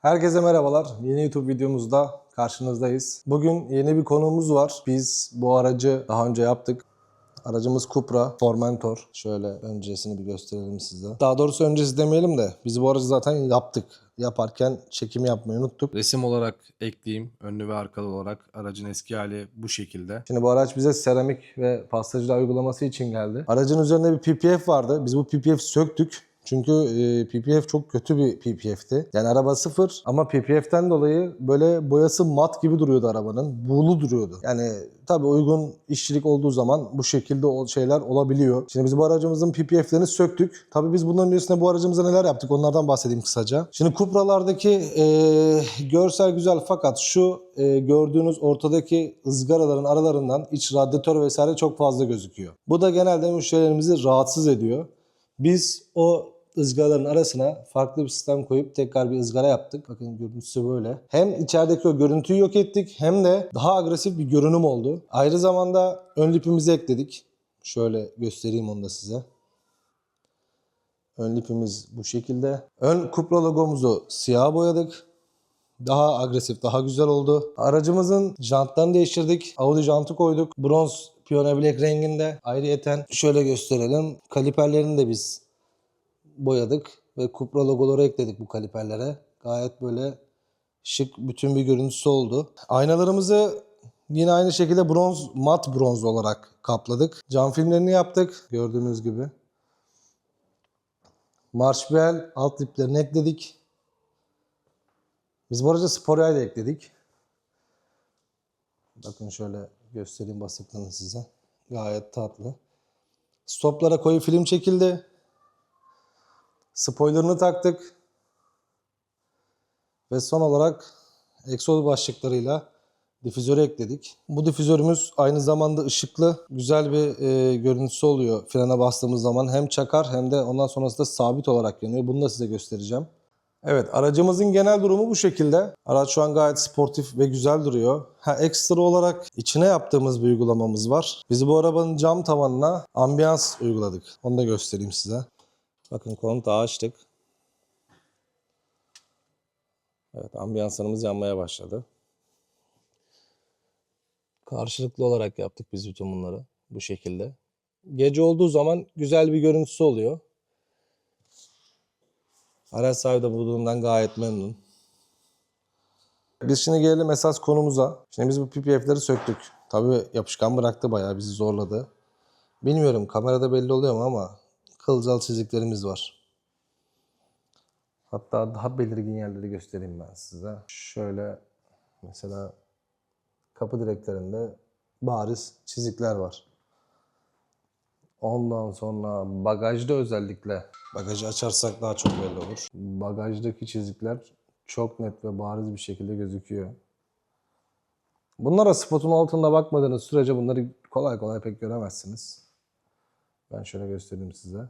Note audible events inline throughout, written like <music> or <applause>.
Herkese merhabalar. Yeni YouTube videomuzda karşınızdayız. Bugün yeni bir konuğumuz var. Biz bu aracı daha önce yaptık. Aracımız Cupra Formentor. Şöyle öncesini bir gösterelim size. Daha doğrusu öncesi demeyelim de biz bu aracı zaten yaptık. Yaparken çekim yapmayı unuttuk. Resim olarak ekleyeyim. Önlü ve arkalı olarak aracın eski hali bu şekilde. Şimdi bu araç bize seramik ve pastacılığa uygulaması için geldi. Aracın üzerinde bir PPF vardı. Biz bu PPF'i söktük. Çünkü e, PPF çok kötü bir PPF'ti. Yani araba sıfır ama PPF'ten dolayı böyle boyası mat gibi duruyordu arabanın. Buğulu duruyordu. Yani tabii uygun işçilik olduğu zaman bu şekilde o şeyler olabiliyor. Şimdi biz bu aracımızın PPF'lerini söktük. Tabii biz bunların öncesinde bu aracımıza neler yaptık onlardan bahsedeyim kısaca. Şimdi Cupra'lardaki e, görsel güzel fakat şu e, gördüğünüz ortadaki ızgaraların aralarından iç radyatör vesaire çok fazla gözüküyor. Bu da genelde müşterilerimizi rahatsız ediyor. Biz o ızgaraların arasına farklı bir sistem koyup tekrar bir ızgara yaptık. Bakın görüntüsü böyle. Hem içerideki o görüntüyü yok ettik hem de daha agresif bir görünüm oldu. Ayrı zamanda ön lipimizi ekledik. Şöyle göstereyim onu da size. Ön lipimiz bu şekilde. Ön Cupra logomuzu siyah boyadık. Daha agresif, daha güzel oldu. Aracımızın jantlarını değiştirdik. Audi jantı koyduk. Bronz Piyone Black renginde. Ayrıyeten şöyle gösterelim. Kaliperlerini de biz boyadık ve Cupra logoları ekledik bu kaliperlere. Gayet böyle şık bütün bir görüntüsü oldu. Aynalarımızı yine aynı şekilde bronz, mat bronz olarak kapladık. Cam filmlerini yaptık gördüğünüz gibi. Marşbel alt liplerini ekledik. Biz bu araca spor yay da ekledik. Bakın şöyle göstereyim basıklığını size. Gayet tatlı. Stoplara koyu film çekildi. Spoilerını taktık. Ve son olarak egzoz başlıklarıyla difüzörü ekledik. Bu difüzörümüz aynı zamanda ışıklı, güzel bir e, görüntüsü oluyor frene bastığımız zaman. Hem çakar hem de ondan sonrasında sabit olarak yanıyor. Bunu da size göstereceğim. Evet aracımızın genel durumu bu şekilde. Araç şu an gayet sportif ve güzel duruyor. Ha, ekstra olarak içine yaptığımız bir uygulamamız var. Biz bu arabanın cam tavanına ambiyans uyguladık. Onu da göstereyim size. Bakın kontağı açtık. Evet ambiyanslarımız yanmaya başladı. Karşılıklı olarak yaptık biz bütün bunları bu şekilde. Gece olduğu zaman güzel bir görüntüsü oluyor. Araç sahibi de bu gayet memnun. Biz şimdi gelelim esas konumuza. Şimdi biz bu PPF'leri söktük. Tabii yapışkan bıraktı bayağı bizi zorladı. Bilmiyorum kamerada belli oluyor mu ama kılcal çiziklerimiz var. Hatta daha belirgin yerleri göstereyim ben size. Şöyle mesela kapı direklerinde bariz çizikler var. Ondan sonra bagajda özellikle bagajı açarsak daha çok belli olur. Bagajdaki çizikler çok net ve bariz bir şekilde gözüküyor. Bunlara spotun altında bakmadığınız sürece bunları kolay kolay pek göremezsiniz. Ben şöyle göstereyim size.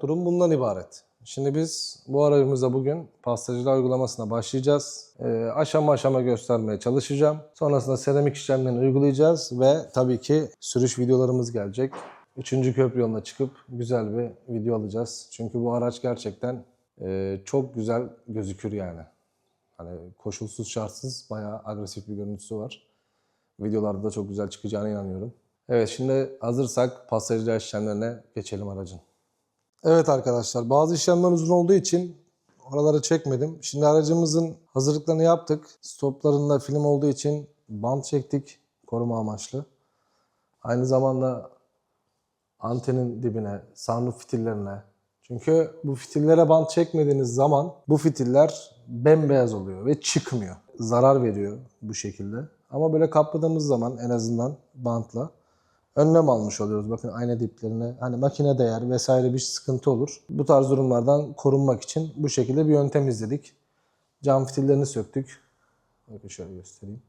Durum bundan ibaret. Şimdi biz bu aracımızda bugün pastacılar uygulamasına başlayacağız. Ee, aşama aşama göstermeye çalışacağım. Sonrasında seramik işlemlerini uygulayacağız ve tabii ki sürüş videolarımız gelecek. Üçüncü köprü yoluna çıkıp güzel bir video alacağız. Çünkü bu araç gerçekten e, çok güzel gözükür yani. Hani koşulsuz şartsız bayağı agresif bir görüntüsü var. Videolarda da çok güzel çıkacağına inanıyorum. Evet şimdi hazırsak pastacılar işlemlerine geçelim aracın. Evet arkadaşlar bazı işlemler uzun olduğu için oraları çekmedim. Şimdi aracımızın hazırlıklarını yaptık. Stoplarında film olduğu için bant çektik koruma amaçlı. Aynı zamanda antenin dibine, sunroof fitillerine. Çünkü bu fitillere bant çekmediğiniz zaman bu fitiller bembeyaz oluyor ve çıkmıyor. Zarar veriyor bu şekilde. Ama böyle kapladığımız zaman en azından bantla önlem almış oluyoruz. Bakın ayna diplerine hani makine değer vesaire bir sıkıntı olur. Bu tarz durumlardan korunmak için bu şekilde bir yöntem izledik. Cam fitillerini söktük. Bakın şöyle göstereyim.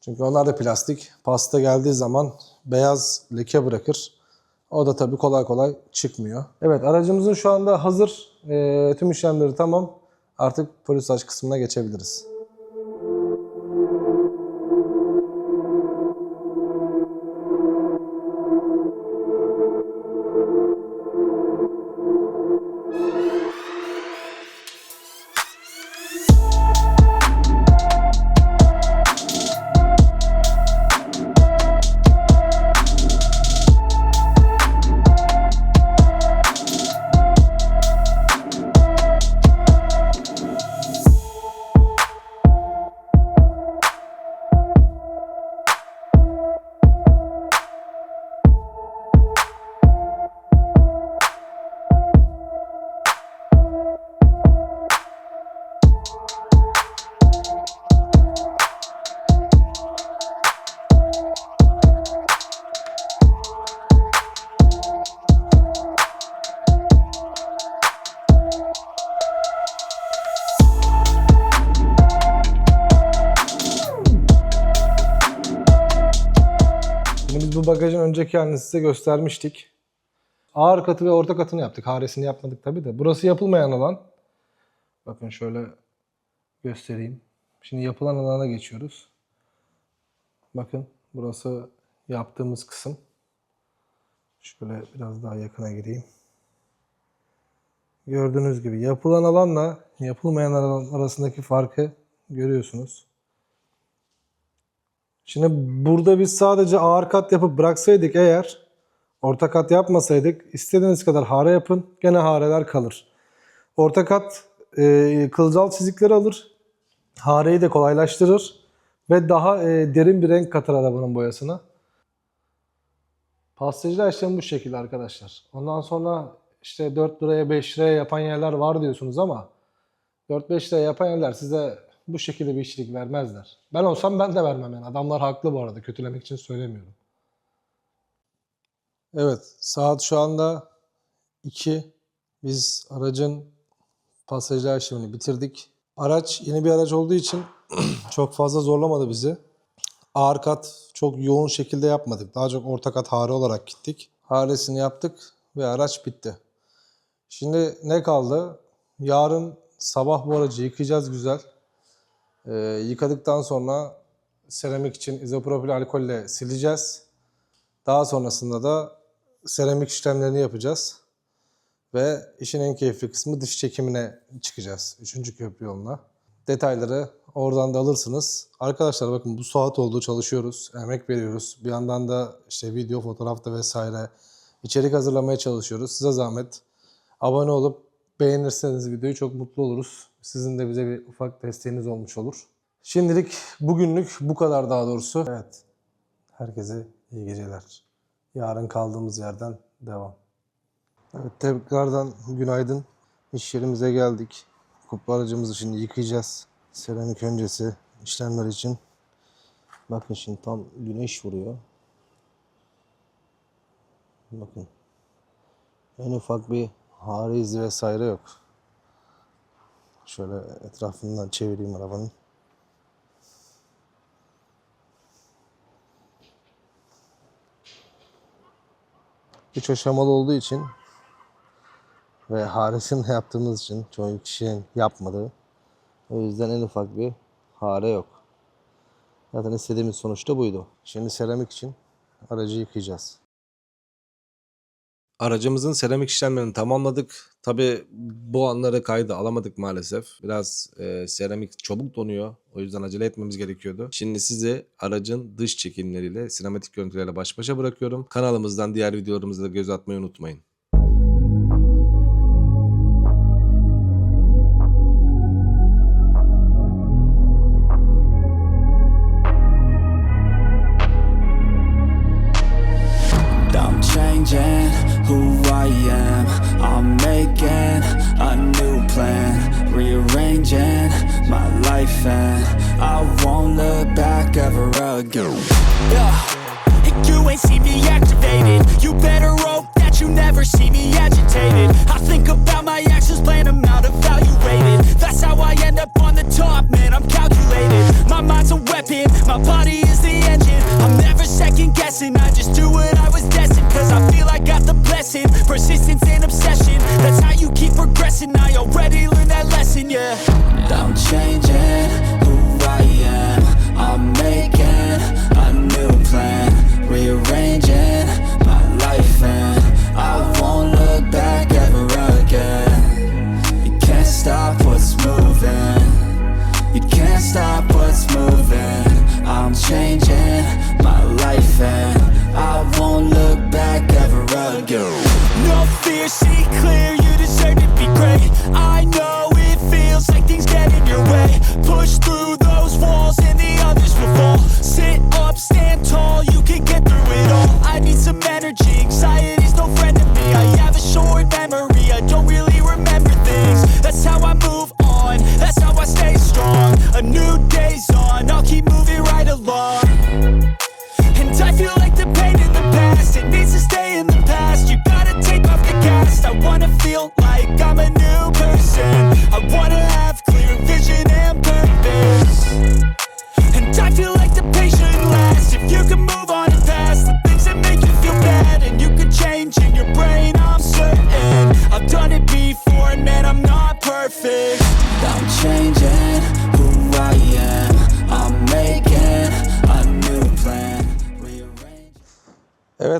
Çünkü onlar da plastik. Pasta geldiği zaman beyaz leke bırakır. O da tabii kolay kolay çıkmıyor. Evet aracımızın şu anda hazır. Ee, tüm işlemleri tamam. Artık polisaj kısmına geçebiliriz. Bu bagajın önceki halini size göstermiştik. Ağır katı ve orta katını yaptık. Haresini yapmadık tabi de. Burası yapılmayan alan. Bakın şöyle göstereyim. Şimdi yapılan alana geçiyoruz. Bakın burası yaptığımız kısım. Şöyle biraz daha yakına gireyim. Gördüğünüz gibi yapılan alanla yapılmayan alan arasındaki farkı görüyorsunuz. Şimdi burada biz sadece ağır kat yapıp bıraksaydık eğer orta kat yapmasaydık istediğiniz kadar hare yapın gene hareler kalır. Orta kat e, kılcal çizikleri alır. Hareyi de kolaylaştırır ve daha e, derin bir renk katar arabanın boyasına. Pastacılar işlemi bu şekilde arkadaşlar. Ondan sonra işte 4 liraya 5 liraya yapan yerler var diyorsunuz ama 4-5 liraya yapan yerler size bu şekilde bir işçilik vermezler. Ben olsam ben de vermem yani. Adamlar haklı bu arada. Kötülemek için söylemiyorum. Evet. Saat şu anda 2. Biz aracın pasajlar işlemini bitirdik. Araç yeni bir araç olduğu için <clears throat> çok fazla zorlamadı bizi. Ağır kat çok yoğun şekilde yapmadık. Daha çok orta kat hare olarak gittik. Haresini yaptık ve araç bitti. Şimdi ne kaldı? Yarın sabah bu aracı yıkayacağız güzel. Ee, yıkadıktan sonra seramik için izopropil alkolle sileceğiz. Daha sonrasında da seramik işlemlerini yapacağız. Ve işin en keyifli kısmı dış çekimine çıkacağız. Üçüncü köprü yoluna. Detayları oradan da alırsınız. Arkadaşlar bakın bu saat oldu çalışıyoruz. Emek veriyoruz. Bir yandan da işte video, fotoğrafta vesaire içerik hazırlamaya çalışıyoruz. Size zahmet abone olup beğenirseniz videoyu çok mutlu oluruz. Sizin de bize bir ufak desteğiniz olmuş olur. Şimdilik bugünlük bu kadar daha doğrusu. Evet. Herkese iyi geceler. Yarın kaldığımız yerden devam. Evet tekrardan günaydın. İş yerimize geldik. Kuplu aracımızı şimdi yıkayacağız. Seramik öncesi işlemler için. Bakın şimdi tam güneş vuruyor. Bakın. En ufak bir hare izi vesaire yok. Şöyle etrafından çevireyim arabanın. Üç aşamalı olduğu için ve haresini yaptığımız için çoğu kişinin yapmadığı. O yüzden en ufak bir hare yok. Zaten istediğimiz sonuçta buydu. Şimdi seramik için aracı yıkayacağız. Aracımızın seramik işlemlerini tamamladık. Tabi bu anları kayda alamadık maalesef. Biraz e, seramik çabuk donuyor. O yüzden acele etmemiz gerekiyordu. Şimdi sizi aracın dış çekimleriyle, sinematik görüntülerle baş başa bırakıyorum. Kanalımızdan diğer videolarımıza da göz atmayı unutmayın. Rearranging my life, and I won't look back ever again. Yeah. You ain't see me activated. You better hope that you never see me agitated. I think about my actions, plan them out, evaluated. That's how I end up on the top, man. I'm calculated. My mind's a weapon, my body is the engine. I'm never second guessing, I just do what I was destined. Cause I feel I got the blessing, persistence and obsession. That's how you keep progressing. I already learned that blessing, yeah.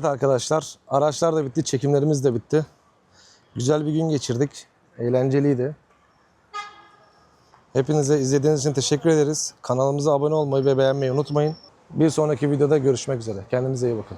Evet arkadaşlar, araçlar da bitti, çekimlerimiz de bitti. Güzel bir gün geçirdik. Eğlenceliydi. Hepinize izlediğiniz için teşekkür ederiz. Kanalımıza abone olmayı ve beğenmeyi unutmayın. Bir sonraki videoda görüşmek üzere. Kendinize iyi bakın.